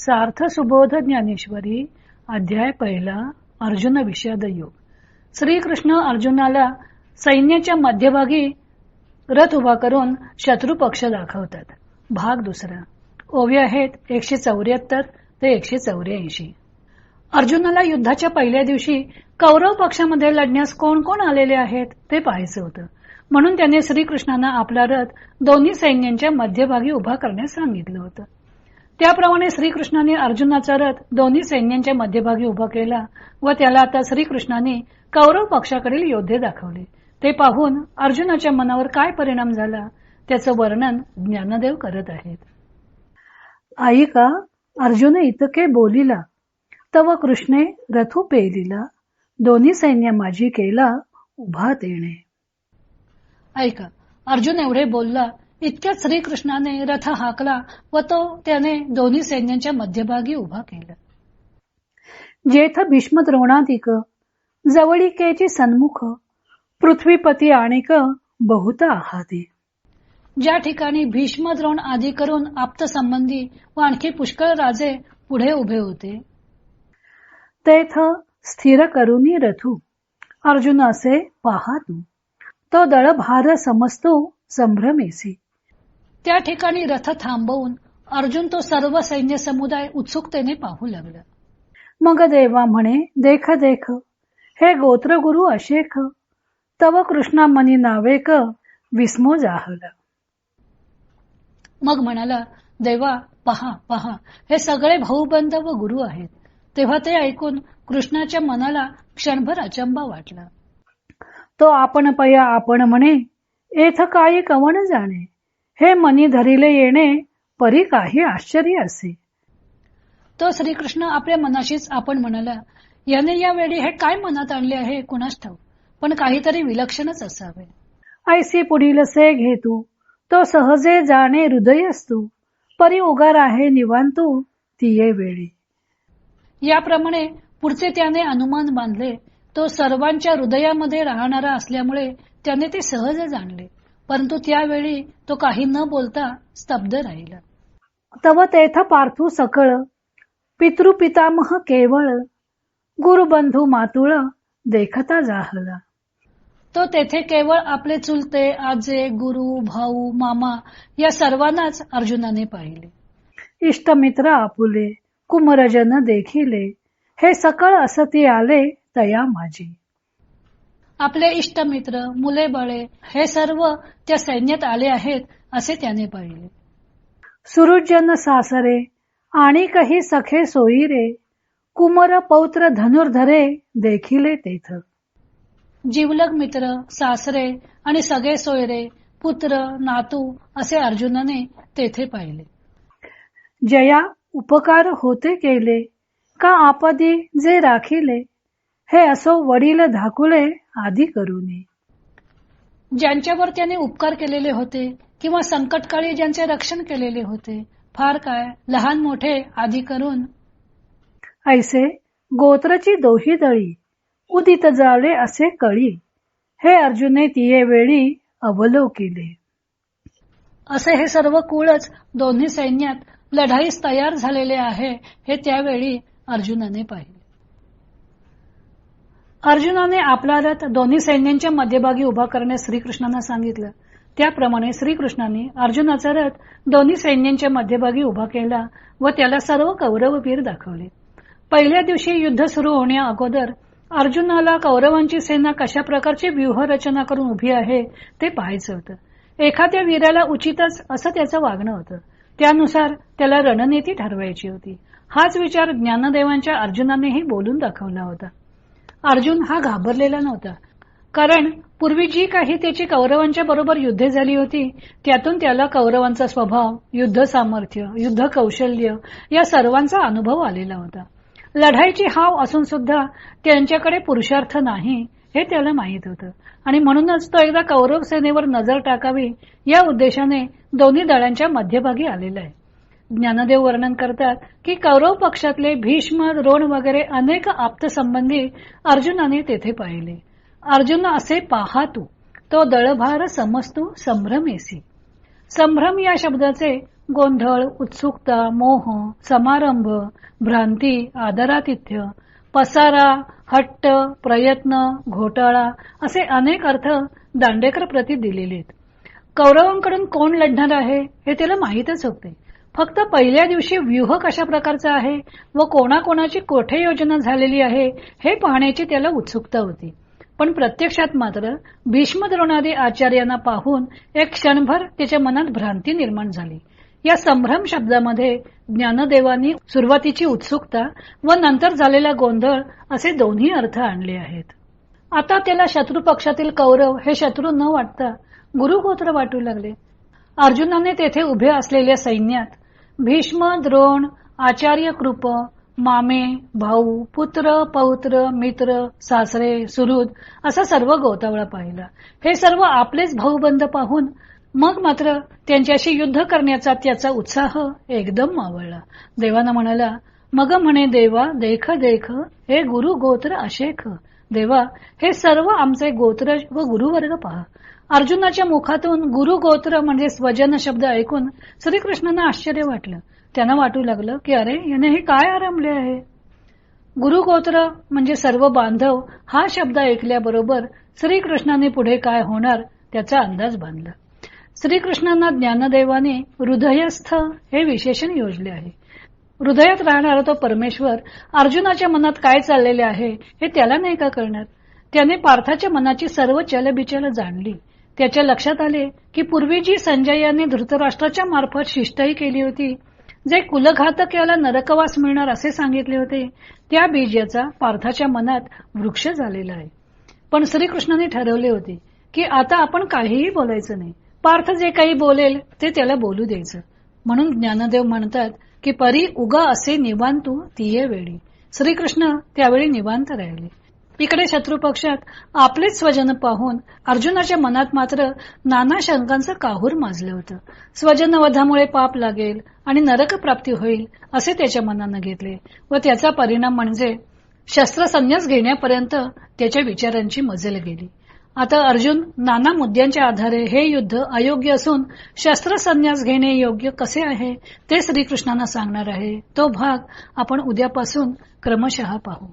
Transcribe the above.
सार्थ सुबोध ज्ञानेश्वरी अध्याय पहिला अर्जुन विषाद योग. श्रीकृष्ण अर्जुनाला सैन्याच्या मध्यभागी रथ उभा करून शत्रू पक्ष दाखवतात. भाग दुसरा. ओवे आहेत एकशे चौऱ्याहत्तर ते एकशे चौऱ्याऐंशी. अर्जुनाला युद्धाच्या पहिल्या दिवशी कौरव पक्षामध्ये लढण्यास कोण कोण आलेले आहेत ते पाहायचं होतं. म्हणून त्याने श्रीकृष्णांना आपला रथ दोन्ही सैन्यांच्या मध्यभागी उभा करण्यास सांगितलं होतं. त्याप्रमाणे श्रीकृष्णाने अर्जुनाचा रथ दोन्ही सैन्यांच्या मध्यभागी उभा केला व त्याला आता श्रीकृष्णाने कौरव पक्षाकडील योद्धे दाखवले. ते पाहून अर्जुनाच्या मनावर काय परिणाम झाला त्याचं वर्णन ज्ञानदेव करत आहेत. ऐका अर्जुन इतके बोलिला तव कृष्णे रथू पेलिला दोन्ही सैन्य माझी केला उभा तेणे ऐका अर्जुन एवढे बोलला इतक्यात श्रीकृष्णाने रथ हाकला व तो त्याने दोन्ही सैन्यांच्या मध्यभागी उभा केला. जेथ भीष्म द्रोणाधिक जवळिकेची सन्मुख पृथ्वीपती आणिक बहुत आहाते ज्या ठिकाणी भीष्म द्रोण आदी करून आप्त संबंधी व आणखी पुष्कळ राजे पुढे उभे होते तेथ स्थिर करुनी रथू. अर्जुन असे पाहतो तो दळभार समजतो संभ्रमेसी. त्या ठिकाणी रथ थांबवून अर्जुन तो सर्व सैन्य समुदाय उत्सुकतेने पाहू लागला. मग देवा म्हणे देख देख. हे गोत्र गुरु अशेख. तव कृष्णा मनी नावेक विस्मो जाहला. मग म्हणाला देवा पहा पहा हे सगळे भाऊबंध व गुरु आहेत. तेव्हा ते ऐकून कृष्णाच्या मनाला क्षणभर अचंबा वाटला. तो आपण पया आपण म्हणे एथ काही कवण जाणे? हे मनी धरिले येणे परी काही आश्चर्य असे. तो श्रीकृष्ण आपल्या मनाशीच आपण म्हणाला याने या वेळी हे काय मनात आणले आहे कुणास ठाऊ पण काहीतरी विलक्षणच असावे. ऐसी पुढील से घेतू तो सहजे जाणे हृदय असतो परी उगार आहे निवांतू तिये वेळी. याप्रमाणे पुढचे त्याने अनुमान बांधले तो सर्वांच्या हृदयामध्ये राहणारा असल्यामुळे त्याने ते सहज जाणले. परंतु त्यावेळी तो काही न बोलता स्तब्ध राहिला. तव तेथ पार्थू सकळ पितृपितामह केवळ गुरुबंधू मातुळ देखता जाहला. तो तेथे केवळ आपले चुलते आजे गुरु भाऊ मामा या सर्वांनाच अर्जुनाने पाहिले. इष्टमित्र आपुले कुमरजन देखिले हे सकळ असती आले तया माझी. आपले इष्टमित्र मुले बळे हे सर्व त्या सैन्यात आले आहेत असे त्याने पाहिले. सुरुजन सासरे आणि काही सखे सोयीरे कुमर पौत्र धनुर्धरे देखिले तेथ. जीवलग मित्र सासरे आणि सगळे सोयरे पुत्र नातू असे अर्जुनाने तेथे पाहिले. जया उपकार होते केले का आपदी जे राखिले हे असो वडील धाकुले आधी करूने ज्यांच्यावर त्याने उपकार केलेले होते किंवा संकटकाळी ज्यांचे रक्षण केलेले होते फार काय लहान मोठे आधी करून. ऐसे गोत्रची दोही दळी उदित जाळे असे कळी. हे अर्जुने तिये वेळी अवलोकिले असे हे सर्व कुळच दोन्ही सैन्यात लढाईस तयार झालेले आहे हे त्यावेळी अर्जुनाने पाहिले. अर्जुनाने आपला रथ दोन्ही सैन्यांच्या मध्यभागी उभा करण्यास श्रीकृष्णांना सांगितलं. त्याप्रमाणे श्रीकृष्णाने अर्जुनाचा रथ दोन्ही सैन्यांच्या मध्यभागी उभा केला व त्याला सर्व कौरववीर दाखवले. पहिल्या दिवशी युद्ध सुरू होण्या अगोदर अर्जुनाला कौरवांची सेना कशा प्रकारची व्यूहरचना करून उभी आहे ते पाहायचं होतं. एखाद्या वीराला उचितच असं त्याचं वागणं होतं. त्यानुसार त्याला रणनीती ठरवायची होती. हाच विचार ज्ञानदेवांच्या अर्जुनानेही बोलून दाखवला होता. अर्जुन हा घाबरलेला नव्हता. कारण पूर्वी जी काही त्याची कौरवांच्या बरोबर युद्धे झाली होती त्यातून त्याला कौरवांचा स्वभाव युद्ध सामर्थ्य युद्ध कौशल्य या सर्वांचा अनुभव आलेला होता. लढाईची हाव असून सुद्धा त्यांच्याकडे पुरुषार्थ नाही हे त्याला माहीत होतं. आणि म्हणूनच तो एकदा कौरव सेनेवर नजर टाकावी या उद्देशाने दोन्ही दळांच्या मध्यभागी आलेला आहे. ज्ञानदेव वर्णन करतात की कौरव पक्षातले भीष्म द्रोण वगैरे अनेक आप्त संबंधी अर्जुनाने तेथे पाहिले. अर्जुन असे पाहतो तो दळभार समजतो संभ्रमेसी संभ्रम या शब्दाचे गोंधळ उत्सुकता मोह समारंभ भ्रांती आदरातिथ्य पसारा हट्ट प्रयत्न घोटाळा असे अनेक अर्थ दांडेकर प्रती दिलेले आहेत. कौरवांकडून कोण लढणार आहे हे त्याला माहीतच होते. फक्त पहिल्या दिवशी व्यूह कशा प्रकारचा आहे व कोणाकोणाची कोठे योजना झालेली आहे हे पाहण्याची त्याला उत्सुकता होती. पण प्रत्यक्षात मात्र भीष्म द्रोणादी आचार्यांना पाहून एक क्षणभर त्याच्या मनात भ्रांती निर्माण झाली. या संभ्रम शब्दामध्ये ज्ञानदेवांनी सुरुवातीची उत्सुकता व नंतर झालेला गोंधळ असे दोन्ही अर्थ आणले आहेत. आता त्याला शत्रू पक्षातील कौरव हे शत्रू न वाटता गुरुगोत्र वाटू लागले. अर्जुनाने तेथे उभे असलेल्या सैन्यात भीष्म द्रोण आचार्य कृप मामे भाऊ पुत्र पौत्र मित्र सासरे सुहृद असा सर्व गोतावळा पाहिला. हे सर्व आपलेच भाऊबंद पाहून मग मात्र त्यांच्याशी युद्ध करण्याचा त्याचा उत्साह एकदम मावळला. देवानं म्हणाला मग म्हणे देवा देख देख हे गुरु गोत्र अशेख. देवा हे सर्व आमचे गोत्र व गुरुवर्ग पहा. अर्जुनाच्या मुखातून गुरु गोत्र म्हणजे स्वजन शब्द ऐकून श्रीकृष्णांना आश्चर्य वाटलं. त्यांना वाटू लागलं की अरे याने हे काय आरंभले आहे? गुरु गोत्र म्हणजे सर्व बांधव हा शब्द ऐकल्याबरोबर श्रीकृष्णाने पुढे काय होणार त्याचा अंदाज बांधला. श्रीकृष्णांना ज्ञानदेवाने हृदयस्थ हे विशेषण योजले आहे. हृदयात राहणारा तो परमेश्वर अर्जुनाच्या मनात काय चाललेले आहे हे त्याला नाही का कळणार? त्याने पार्थाच्या मनाची सर्व चलबिचल जाणली. त्याच्या लक्षात आले की पूर्वी जी संजय यांनी धृतराष्ट्राच्या मार्फत शिष्टही केली होती. जे कुलघातक याला नरकवास मिळणार असे सांगितले होते त्या बीजाचा पार्थाच्या मनात वृक्ष झालेला आहे. पण श्रीकृष्णाने ठरवले होते की आता आपण काहीही बोलायचं नाही. पार्थ जे काही बोलेल ते त्याला बोलू द्यायचं. म्हणून ज्ञानदेव म्हणतात की परी उगा असे निवांतू तिये वेळी. श्रीकृष्ण त्यावेळी निवांत राहिले. इकडे शत्रू पक्षात आपलेच स्वजन पाहून अर्जुनाच्या मनात मात्र नाना शंकांचं काहूर माजलं होतं. स्वजन वधामुळे पाप लागेल आणि नरक प्राप्ती होईल असे त्याच्या मनानं घेतले व त्याचा परिणाम म्हणजे शस्त्रसन्यास घेण्यापर्यंत त्याच्या विचारांची मजल गेली. आता अर्जुन नाना मुद्द्यांच्या आधारे हे युद्ध अयोग्य असून शस्त्रसन्यास घेणे योग्य कसे आहे ते श्रीकृष्णांना सांगणार आहे. तो भाग आपण उद्यापासून क्रमशः पाहू.